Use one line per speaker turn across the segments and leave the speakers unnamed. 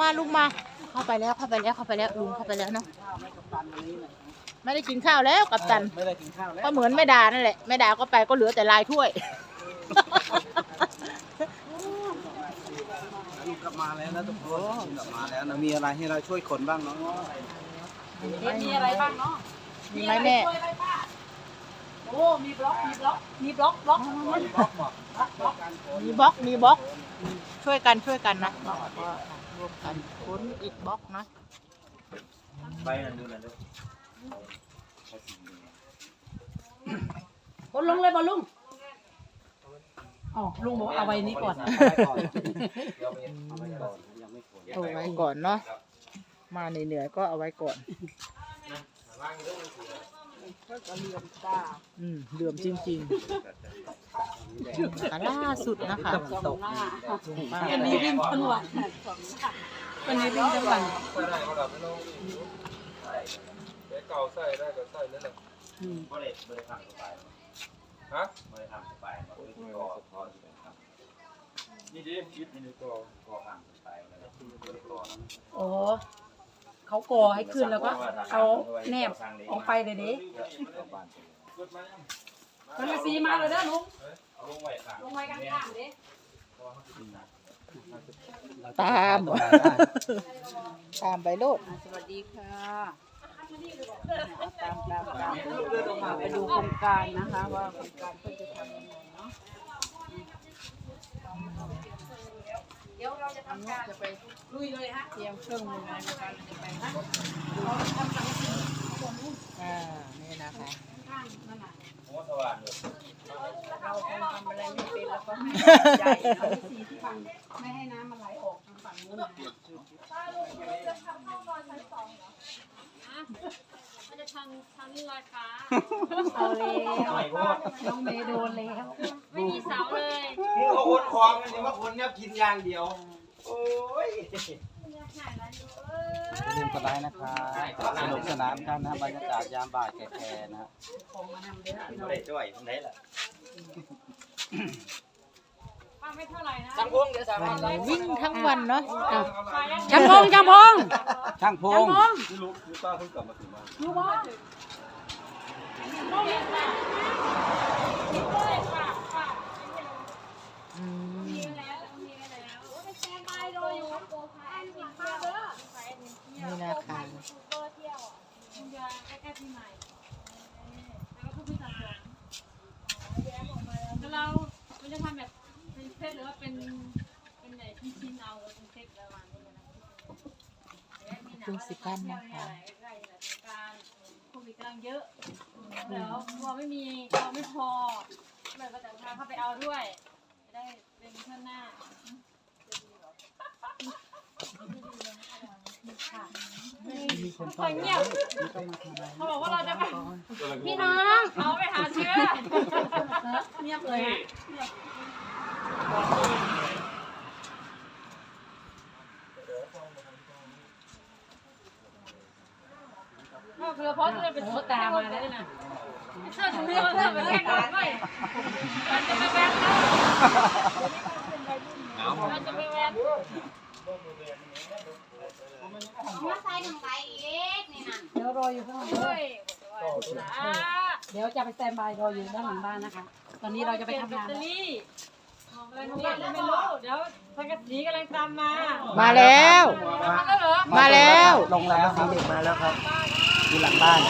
มาลุงมา เข้าไปแล้วเข้าไปแล้วเข้าไปแล้วลุงเข้าไปแล้วเนาะไม่ได้กินข้าวแล้วกับตัน
ไม่ได้กินข้าวแล้ว
ก็เหมือนแม่ดานั่นแหละแม่ดาก็ไปก็เหลือแต่ลายถ้วย
ลุงกลับมาแล้วนะทุกคนลุงกลับมาแล้วนะมีอะไรให้เราช่วยขนบ้างเนาะ
มีอะไรบ้างเนาะ
มีไหมแม่
ช่วยอะไรป้าโอ้มีบล็อกมีบล็อกมีบล็อกบล็อก
บล็อกบอก
มีบล็อกมีบล็อกช่วยกันช่วยกันนะก็ รวมกันค้นอีกบล็อกนะ
ไปนั่นดูนั่นดู
คนลงเลยบอลลุงอ๋อลุงบอกเอาไว้นี้ก่อน
เอาไว้ก่อนเดี๋ยวเอาไว้ก่อนยังไม่ขน
เอาไว้ก่อนเนาะมาเหนื่ อยๆก็เอาไว้ก่อนอืมเหลื่อมจริงๆอะล่าสุดนะคะ
ตก
ป้า
วันนี้วิ่งทั้งวันวันนี้วิ่งทั้งวัน
ใส่ได้ก็แบบไม่ต้องเดี๋ยวเก่าใส่ได้ก็ใส่นั่นแหละ
อืม
ไม่ได้ไม่ได้ทำสบาย
ฮะ
ไม่ได้ทำสบายมาเลยก็พออยู่ครับ
นี่ดิคิดนี่ก็
ก็ทำสบายแล้วก็
โอ้ เขาก่อให้ขึ้นแล้วก็เอาแนบออกไปเลยดิ
บ้าน
กดมา
มันมาซีมาเลยเด้อลุง
ลงไว้ข้าง
ลงไว้กันข้างเด้
ตามตามไปโลด
สวัสดีค่ะตามตามตามมาไปดูโครงการนะคะว่าโครงการเพื่อจะทำยังไงเนาะ เดี๋ยวเราจะทำการจะไปลุยเลยฮะเตรียมเครื่องมืออะไรในการจะไปนะเราทำสังกะสี
อ่านี่นะคะ
ข้างนั่นน่ะ
หัวสว่างเลย
เราคงทำอะไรไม่เป็นแล้วก็ให้ใหญ่เอาสีที่ฟังไม่ให้น้ำมันไหลออกทางฝั่งนู้นนะ
มันจะ ทำทำนี่ลอยฟ้า
เอาแล้วน้องเมย์โดนแล้ว
ไม่มีเสาเลย
มึงเอาคนคลองมันจะมาคนเนี่ยกินอย่างเดียว โอ้ย อย่าลืมกดไลค์นะครับสนุกสนานครับนะบรรยากาศยามบ่ายแก่ๆนะ
ของมานำเด้อพี่น้อง
ไม่ได้ช่วยตรงไหนล่ะ
ป้า ไม่เท่าไหร่นะ
วันนี้วิ่งทั้งวันเนาะอะ
ฟ้ายัง
จำพงจำพง
ช่างพง
จำพง
ที่รู้รู้ป้าเพิ่งกลับมาถึงบ้าน
รู้บ่
อืม
มีแล้วมีแล้วไป เซตหรือว่าเป็นเป็นไหนที่ชิ้นเอาเป็นเซตประมาณนี้นะ
ดูสิกันนะคะ
โควิดกำลังเยอะแล้วพอไม่มีเราไม่พอเลยก็จะพาเข้าไปเอาด้วยจะได้เป็นเพื่อนหน้าคอยเงียบเขาบอกว่าเราจะไปพี่น้องเอาไปหาเชื้อ
เงียบเลยฮะ
ก็คือ เพราะจะเป็นตัวตามาได้นะเสื้อถุงเสื้อเสื้อเป็นแค่ก่อนไว้มันจะไปแบนแล้วมันจะไปแบน
มาใส่ถุงใบอีกนี่นะ
เดี๋ยวรออยู่ข้างหลัง
ด้
ด้
ว
วย
ยนะ
เดี๋ยวจะไปสแตนบายรออยู่ด้านหลังบ้านนะคะ ตอนนี้เราจะไปทำงาน
แบตเตอรี่อะไรของมันไม่รู้เดี๋ยวสังกะสีกำลังตามมา
มาแล้ว
มาแล้วเหรอ
มาแล้ว
ลงแล้วครับเด็กมาแล้วครับ อยู่หลังบ้าน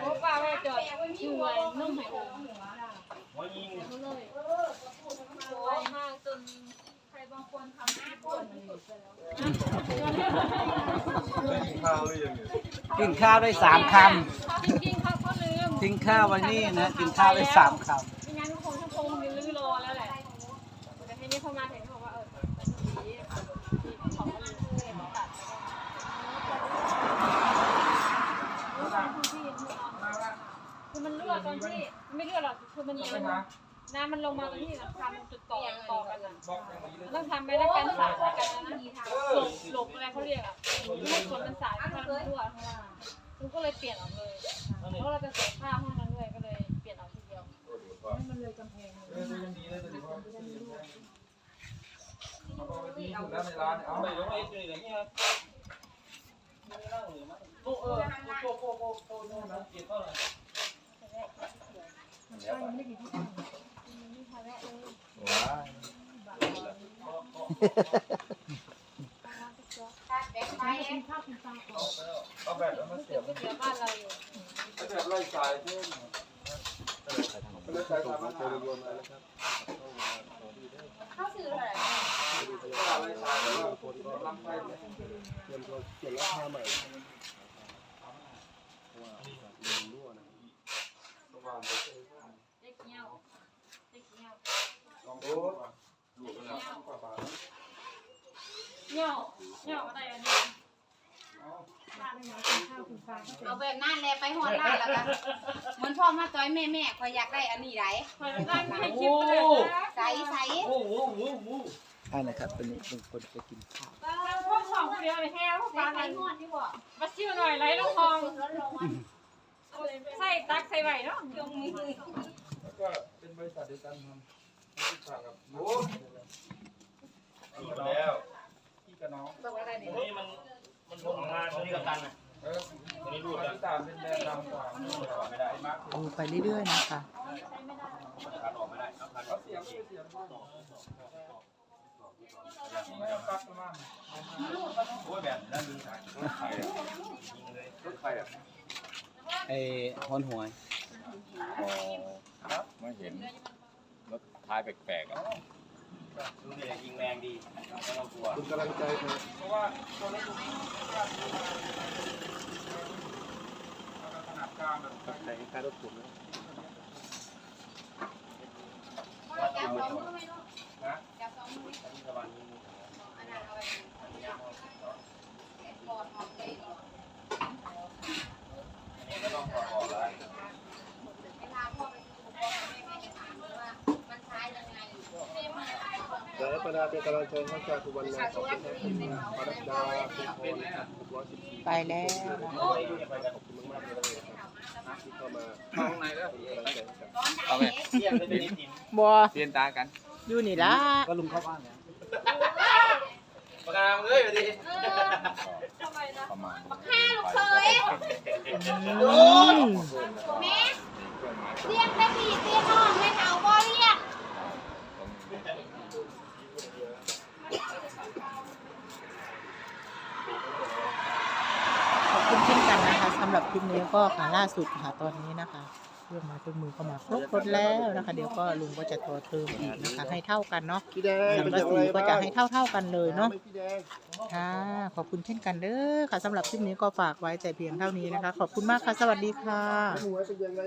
โอ้ป้าไม่จอดช่วยนุ่มให้ผม
หัวยิง
เลยสวยมากจนใครบางคนทำให้ปวดมันหลุดไปแล้ว
กินข้าวหรือยังเนี่ย
กินข้าวได้สามค
จริงๆเขาก็ลืมำ
ทิ้งข้าวไว้นี่นะกินข้าวได้สามค
ไที่ไม่เกี่ยวหรอกคือมันมันน้ำมันลงมาตรงที่หลังคามันจุดต่อต่อกันอะมันต้องทำไปแล้วกันสายกันนะหลบหลบอะไรเขาเรียกอะไม่ให้ฝนมันสายข้านทั่วหนูก็เลยเปลี่ยนออกเลยเพราะเราจะเสียค่าห้องนั้นด้วยก็เลยเปลี่ยนออกทีเดียวให้มัน
เลยกำแพงเลยยังดีเลยแต่ที่ว่าเอาไปแล้วในร้านเอาไปลงเอ็ดเล
ยอย่างนี้ครับโอ้โออโค
โค
โคโค
โน่นะ
เก็บเท่า
ไหร่ อ้ตัวนี้เนี่ย
แบงค์ไปเอง
เอาแบบเอามาเสียบ
ก๋วยเตี๋ยวบ้านเราอยู่
เอาแบบไล่สายเพื่อนไล่สายทำอาหาร
เข้าซื้อเท่าไหร่
ไล่สายแล้วลำไส้
เจ๊เกี้ยวเจ๊เกี้ยว
ลองดูดูกันแล้วกว่าบาท
เงี้ยว เงี้ยวอะไรอันนี้
เอาแบบนั้นแหละไปหอดร้านแล้วกันเหมือนพ่อมาจอยแม่แม่คอยอยากได้อันนี้ไร
คอยนั่งให้คลิปเลย
ใส่ใส่
ใช่นะครับเป็นเป็นคนจะกินข้าว
นะพวกสองคนเดียวเลยแฮ่พวก
ใส่
ปลา
ใส่หอดที่บอก
มาชิวหน่อยไหลลงคลอง
ร้อนร้อน
ใส่ตักใส่ไหวเนาะ
จงมือ
แล้วก็เป็นบริษัทเดียวกันทำที่ฝากกับโอ้แล้วพี่กับน้อง
บอกอะไรเนี่ย
นี่มันมันทนงาน ตรงนี้กับกันนะ
เออตัวนี้ดูดที่ตามเป็นแบรนด์ดังกว่าไม่ได้มาก
ดูไปเรื่อยๆนะคะ
การออกไม่ได้เอาการ
เขาเสียงเสียงไม่เอาปักมา
โอ้ยแบบนั้นดึงสายรถไฟอะยิงเลยรถไฟอะ
ไอ้ฮอนหวย
ไม่เห็นรถท้ายแปลกๆอะ ดูนี่ยิงแรงดีไม่ต้องกลัว
คุณกำลังใจเพราะว่าตอนนี้ดูขนาดกลางแบบ
แต่การรถผมนะ
จับสองมือไม่รู้
นะ
จับสองมือ
ระวังยิง
อันนั้นเอาไว้อดหอมใจ
นี่ก็ต้องขอขอแล้ว
ลาพ่อไปซื้ออุปกรณ์แม่แม่จะถามว่ามันใช้ยังไง
และป ระดาเป็นกำลังใจให้กับทุกวันงานขอบคุณครับปรัดดาคุณพรหกร้อยสิบสี่
ไปแล้ว
ขอบคุณมากๆเลยนะครับที่เข้ามา
ห้องไหนแล้ว
เอา
ไหมเที่ยงเป็นนิดนิด
บัว
เปลี่ยนตากัน
อยู่นี่ละ
ก็ลุงเข้าบ้านแล้ว
ประกาศเลยดิ
ทำไมนะ
ประมาณ
ห้าลูกเคย
อืม
แม่เรียกแต่พี่เรียกน้องไม่เท่าบ่เรียก
ขอบคุณเช่นกันนะคะสำหรับคลิปนี้ก็ค่ะล่าสุดค่ะตอนนี้นะคะเครื่องไม้เครื่องมือก็มาครบหมดแล้วนะคะ เดี๋ยวก็ลุงก็จะต่อเติมอีกนะคะ ให้เท่ากันเนาะ
พี่แดง
สังกะ
อย่า
สีก็จะให้เท่าเท่าๆกันเลยเนาะ
พี่แดง
ค่ะขอบคุณเช่นกันเด้อค่ะสำหรับคลิปนี้ก็ฝากไว้แต่เพียงเท่านี้นะคะ ขอบคุณมากค่ะ สวัสดีค่ะ
หัวเป็นยังไง